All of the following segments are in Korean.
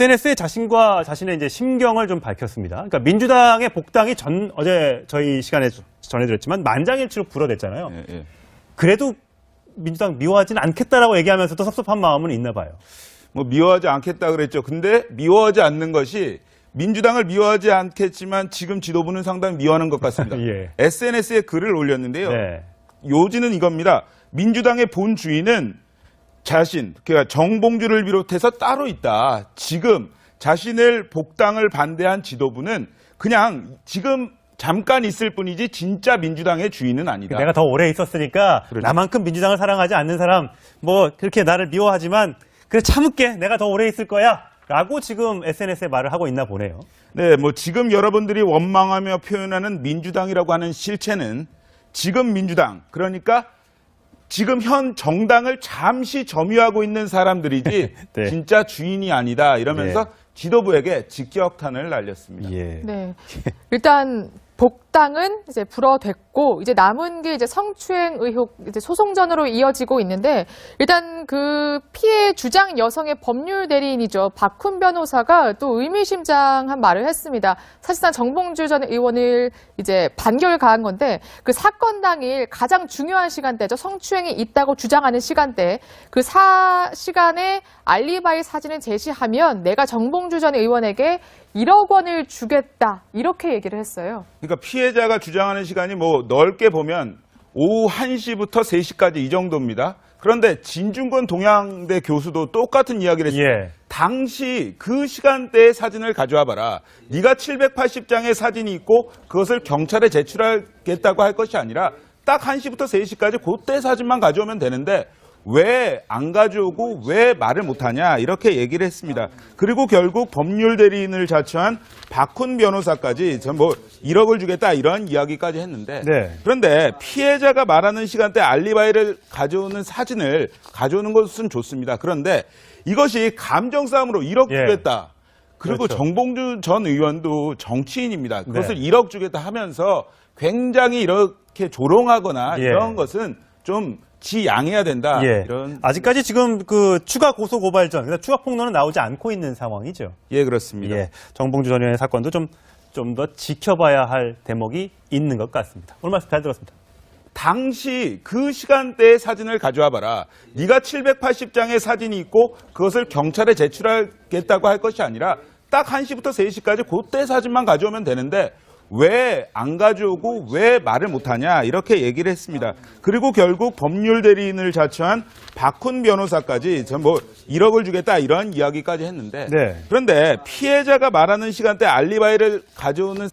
SNS에 자신과 자신의 이제 심경을 좀 밝혔습니다. 그러니까 민주당의 복당이 전 어제 저희 시간에 전해드렸지만 만장일치로 불어댔잖아요. 예, 예. 그래도 민주당 미워하지는 않겠다라고 얘기하면서도 섭섭한 마음은 있나 봐요. 뭐 미워하지 않겠다 그랬죠. 근데 미워하지 않는 것이 민주당을 미워하지 않겠지만 지금 지도부는 상당히 미워하는 것 같습니다. 예. SNS에 글을 올렸는데요. 네. 요지는 이겁니다. 민주당의 본 주인은 자신, 그러니까 정봉주를 비롯해서 따로 있다. 지금 자신을 복당을 반대한 지도부는 그냥 지금 잠깐 있을 뿐이지 진짜 민주당의 주인은 아니다. 내가 더 오래 있었으니까 그러죠. 나만큼 민주당을 사랑하지 않는 사람 뭐 그렇게 나를 미워하지만 그래 참을게 내가 더 오래 있을 거야 라고 지금 SNS에 말을 하고 있나 보네요. 네, 뭐 지금 여러분들이 원망하며 표현하는 민주당이라고 하는 실체는 지금 민주당, 그러니까 지금 현 정당을 잠시 점유하고 있는 사람들이지 네. 진짜 주인이 아니다 이러면서 네. 지도부에게 직격탄을 날렸습니다. 예. 네. 일단 복당은 이제 불어됐고 이제 남은 게 이제 성추행 의혹 이제 소송전으로 이어지고 있는데 일단 그 피해 주장 여성의 법률 대리인이죠 박훈 변호사가 또 의미심장한 말을 했습니다. 사실상 정봉주 전 의원을 이제 반결 가한 건데 그 사건 당일 가장 중요한 시간대죠 성추행이 있다고 주장하는 시간대 그 사 시간에 알리바이 사진을 제시하면 내가 정봉주 전 의원에게 1억 원을 주겠다 이렇게 얘기를 했어요. 그러니까 피해자가 주장하는 시간이 뭐 넓게 보면 오후 1시부터 3시까지 이 정도입니다. 그런데 진중권 동양대 교수도 똑같은 이야기를 했어요. 예. 당시 그 시간대의 사진을 가져와 봐라. 네가 780장의 사진이 있고 그것을 경찰에 제출하겠다고 할 것이 아니라 딱 1시부터 3시까지 그때 사진만 가져오면 되는데 왜 안 가져오고 왜 말을 못하냐 이렇게 얘기를 했습니다. 그리고 결국 법률 대리인을 자처한 박훈 변호사까지 전 뭐 1억을 주겠다 이런 이야기까지 했는데 네. 그런데 피해자가 말하는 시간대 알리바이를 가져오는 사진을 가져오는 것은 좋습니다. 그런데 이것이 감정 싸움으로 1억 예. 주겠다. 그리고 그렇죠. 정봉주 전 의원도 정치인입니다. 그것을 네. 1억 주겠다 하면서 굉장히 이렇게 조롱하거나 예. 이런 것은 좀 지양해야 된다. 예. 이런 아직까지 지금 그 추가 고소 고발전, 그러니까 추가 폭로는 나오지 않고 있는 상황이죠. 예 그렇습니다. 예. 정봉주 전 의원의 사건도 좀 좀 더 지켜봐야 할 대목이 있는 것 같습니다. 오늘 말씀 잘 들었습니다. 당시 그 시간대의 사진을 가져와 봐라. 네가 780장의 사진이 있고 그것을 경찰에 제출하겠다고 할 것이 아니라 딱 1시부터 3시까지 그때 사진만 가져오면 되는데 왜 안 가져오고 왜 말을 못하냐 이렇게 얘기를 했습니다. 그리고 결국 법률 대리인을 자처한 박훈 변호사까지 전뭐 1억을 주겠다 이런 이야기까지 했는데 네. 그런데 피해자가 말하는 시간대 알리바이를 가져오는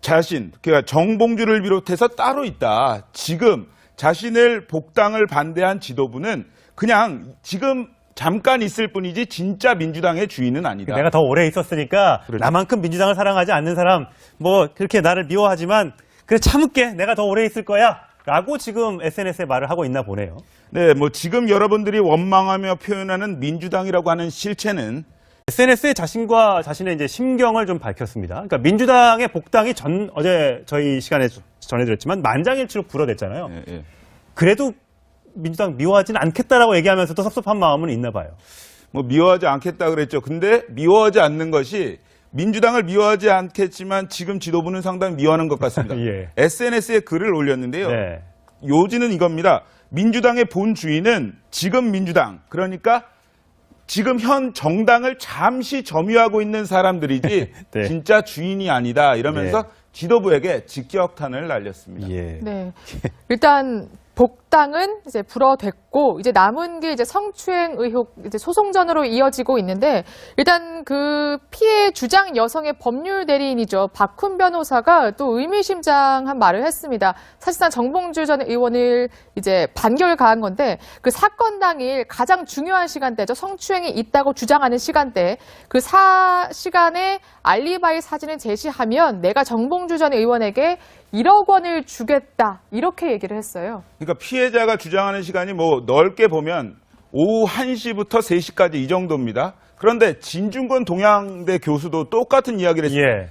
자신, 그러니까 정봉주를 비롯해서 따로 있다. 지금 자신을 복당을 반대한 지도부는 그냥 지금 잠깐 있을 뿐이지 진짜 민주당의 주인은 아니다. 내가 더 오래 있었으니까 그렇죠. 나만큼 민주당을 사랑하지 않는 사람 뭐 그렇게 나를 미워하지만 그래 참을게 내가 더 오래 있을 거야 라고 지금 SNS에 말을 하고 있나 보네요. 네, 뭐 지금 여러분들이 원망하며 표현하는 민주당이라고 하는 실체는 SNS에 자신과 자신의 이제 심경을 좀 밝혔습니다. 그러니까 민주당의 복당이 전 어제 저희 시간에 전해드렸지만 만장일치로 불어댔잖아요. 예, 예. 그래도 민주당 미워하지는 않겠다라고 얘기하면서도 섭섭한 마음은 있나 봐요. 뭐 미워하지 않겠다 그랬죠. 근데 미워하지 않는 것이 민주당을 미워하지 않겠지만 지금 지도부는 상당히 미워하는 것 같습니다. 예. SNS에 글을 올렸는데요. 네. 요지는 이겁니다. 민주당의 본 주인은 지금 민주당, 그러니까 지금 현 정당을 잠시 점유하고 있는 사람들이지 네. 진짜 주인이 아니다 이러면서 네. 지도부에게 직격탄을 날렸습니다. 예. 네. 일단 복 당은 이제 불어됐고 이제 남은 게 이제 성추행 의혹 이제 소송전으로 이어지고 있는데 일단 그 피해 주장 여성의 법률 대리인이죠 박훈 변호사가 또 의미심장한 말을 했습니다. 사실상 정봉주 전 의원을 이제 반결 가한 건데 그 사건 당일 가장 중요한 시간대죠 성추행이 있다고 주장하는 시간대 그 사 시간에 알리바이 사진을 제시하면 내가 정봉주 전 의원에게 1억 원을 주겠다 이렇게 얘기를 했어요. 그러니까 피해 자가 주장하는 시간이 뭐 넓게 보면 오후 1시부터 3시까지 이 정도입니다. 그런데 진중권 동양대 교수도 똑같은 이야기를 했어요. 예.